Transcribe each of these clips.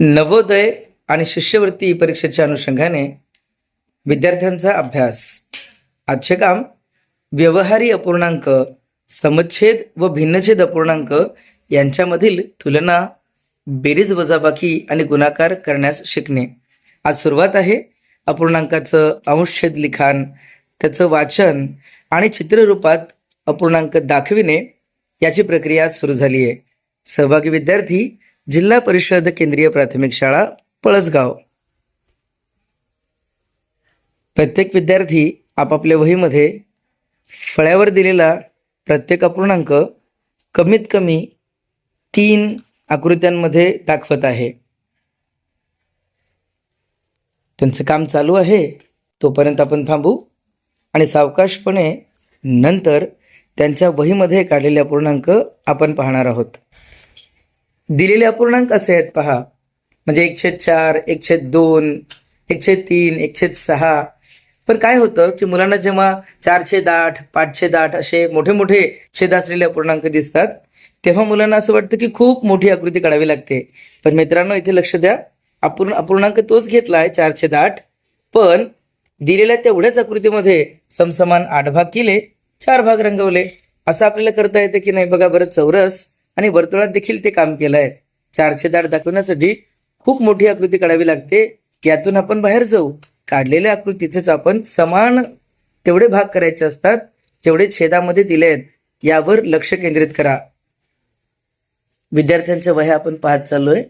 नवोदय आणि शिष्यवृत्ती परीक्षेच्या अनुषंगाने विद्यार्थ्यांचा अभ्यास. आजचे काम व्यवहारी अपूर्णांक समच्छेद व भिन्नछेद अपूर्णांक यांच्यामधील तुलना बेरीज वजाबाकी आणि गुणाकार करण्यास शिकणे. आज सुरुवात आहे अपूर्णांकाचं अंशछेद लिखाण त्याचं वाचन आणि चित्ररूपात अपूर्णांक दाखविणे याची प्रक्रिया सुरू झाली आहे सहभागी विद्यार्थी जिल्हा परिषद केंद्रीय प्राथमिक शाळा पळसगाव. प्रत्येक विद्यार्थी आपापल्या वहीमध्ये फळ्यावर दिलेला प्रत्येक अपूर्णांक कमीत कमी तीन आकृत्यांमध्ये दाखवत आहे. त्यांचं काम चालू आहे. तोपर्यंत आपण थांबू आणि सावकाशपणे नंतर त्यांच्या वहीमध्ये काढलेले अपूर्णांक आपण पाहणार आहोत. दिलेले अपूर्णांक असे आहेत पहा. म्हणजे एकशे चार एकशे दोन एकशे तीन एकशे सहा. पण काय होतं की मुलांना जेव्हा चारशे दाट पाचशे दाट असे मोठे मोठे छेद असलेले अपूर्णांक दिसतात तेव्हा मुलांना असं वाटतं की खूप मोठी आकृती काढावी लागते. पण मित्रांनो इथे लक्ष द्या. अपूर्ण अपूर्णांक तोच घेतला आहे चारशे दाट पण दिलेल्या तेवढ्याच आकृतीमध्ये समसमान आठ भाग केले चार भाग रंगवले. असं आपल्याला करता येतं की नाही? बघा बरं चौरस. आणि वर्तुळात देखील ते काम केलं आहे चारशे दाट दाखवण्यासाठी खूप मोठी आकृती काढावी लागते. यातून आपण बाहेर जाऊ. काढलेल्या आकृतीचेच आपण समान तेवढे भाग करायचे असतात जेवढे छेदामध्ये दिले आहेत यावर लक्ष केंद्रित करा. विद्यार्थ्यांच्या वह्या आपण पाहत चाललोय.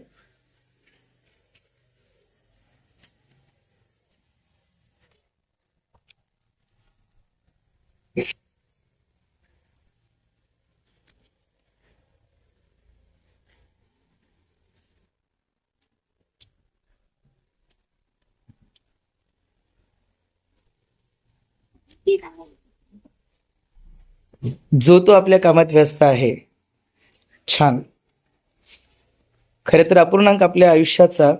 जो तो आपल्या कामात व्यस्त आहे. छान. खरे तर अपूर्णांक आपल्या आयुष्याचा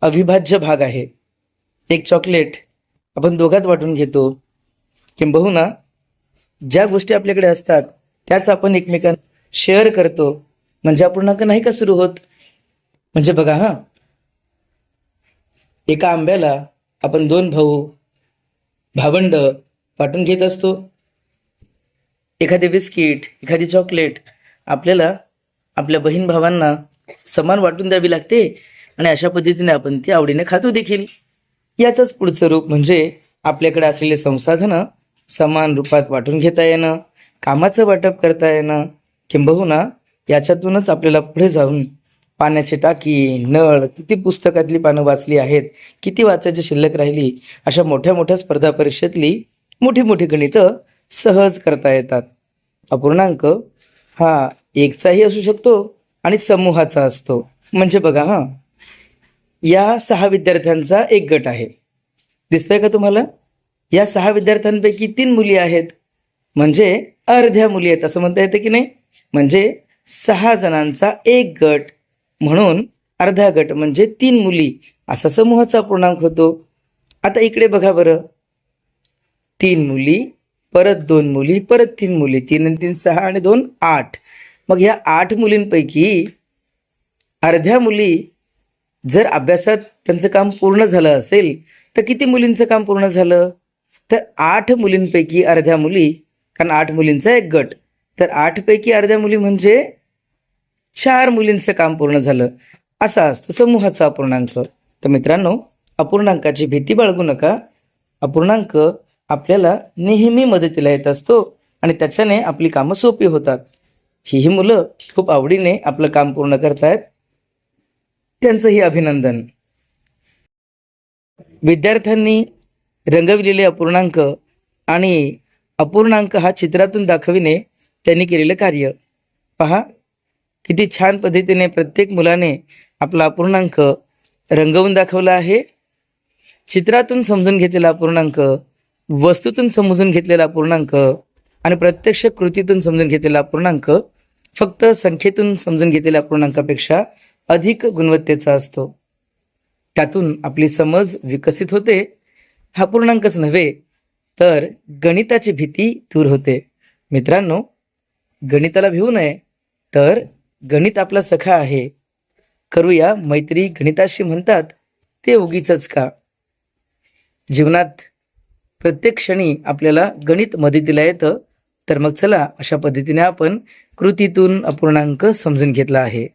अविभाज्य भाग आहे. एक चॉकलेट आपण दोघात वाटून घेतो. किंबहुना ज्या गोष्टी आपल्याकडे असतात त्याच आपण एकमेकांना शेअर करतो. म्हणजे अपूर्णांक नाही का सुरू होत? म्हणजे बघा हा. एका आंब्याला आपण दोन भाऊ भावंड वाटून घेत असतो. एखादे बिस्किट एखादी चॉकलेट आपल्याला आपल्या बहीण भावांना समान वाटून द्यावी लागते आणि अशा पद्धतीने आपण ती आवडीने खातो देखील. याचंच पुढचं रूप म्हणजे आपल्याकडे असलेले संसाधनं समान रूपात वाटून घेता येणं कामाचं वाटप करता येणं किंबहुना याच्यातूनच आपल्याला पुढे जाऊन पाण्याची टाकी नळ किती पुस्तकातली पानं वाचली आहेत किती वाचायची शिल्लक राहिली अशा मोठ्या मोठ्या स्पर्धा परीक्षेतली मोठी मोठी गणितं सहज करता येतात. अपूर्णांक हा एकचाही असू शकतो आणि समूहाचा असतो. म्हणजे बघा हां. या सहा विद्यार्थ्यांचा एक गट आहे. दिसतंय का तुम्हाला? या सहा विद्यार्थ्यांपैकी तीन मुली आहेत. म्हणजे अर्ध्या मुली आहेत. असं म्हणता येतं की नाही? म्हणजे सहा जणांचा एक गट म्हणून अर्धा गट म्हणजे तीन मुली. असा समूहाचा पूर्णांक होतो. आता इकडे बघा बरं. तीन मुली परत दोन मुली परत तीन मुली तीन आणि तीन सहा आणि दोन आठ. मग ह्या आठ मुलींपैकी अर्ध्या मुली जर अभ्यासात त्यांचं काम पूर्ण झालं असेल तर किती मुलींचं काम पूर्ण झालं? तर आठ मुलींपैकी अर्ध्या मुली कारण आठ मुलींचा एक गट. तर आठपैकी अर्ध्या मुली म्हणजे चार मुलींचं काम पूर्ण झालं. असा असतो समूहाचा अपूर्णांक. तर मित्रांनो अपूर्णांकाची भीती बाळगू नका. अपूर्णांक आपल्याला नेहमी मदतीला येत असतो आणि त्याच्याने आपली कामं सोपी होतात. ही ही मुलं खूप आवडीने आपलं काम पूर्ण करतायत. त्यांचंही अभिनंदन. विद्यार्थ्यांनी रंगविलेले अपूर्णांक आणि अपूर्णांक हा चित्रातून दाखविणे त्यांनी केलेलं कार्य. पहा किती छान पद्धतीने प्रत्येक मुलाने आपला अपूर्णांक रंगवून दाखवला आहे. चित्रातून समजून घेतलेला अपूर्णांक वस्तूतून समजून घेतलेला पूर्णांक आणि प्रत्यक्ष कृतीतून समजून घेतलेला पूर्णांक फक्त संख्येतून समजून घेतलेल्या पूर्णांकापेक्षा अधिक गुणवत्तेचा असतो. त्यातून आपली समज विकसित होते. हा पूर्णांकच नव्हे तर गणिताची भीती दूर होते. मित्रांनो गणिताला भिवू नये तर गणित आपला सखा आहे. करूया मैत्री गणिताशी म्हणतात ते उगीच का? जीवनात प्रत्येक क्षणी आपल्याला गणित मदतीला येतं. तर मग चला अशा पद्धतीने आपण कृतीतून अपूर्णांक समजून घेतला आहे.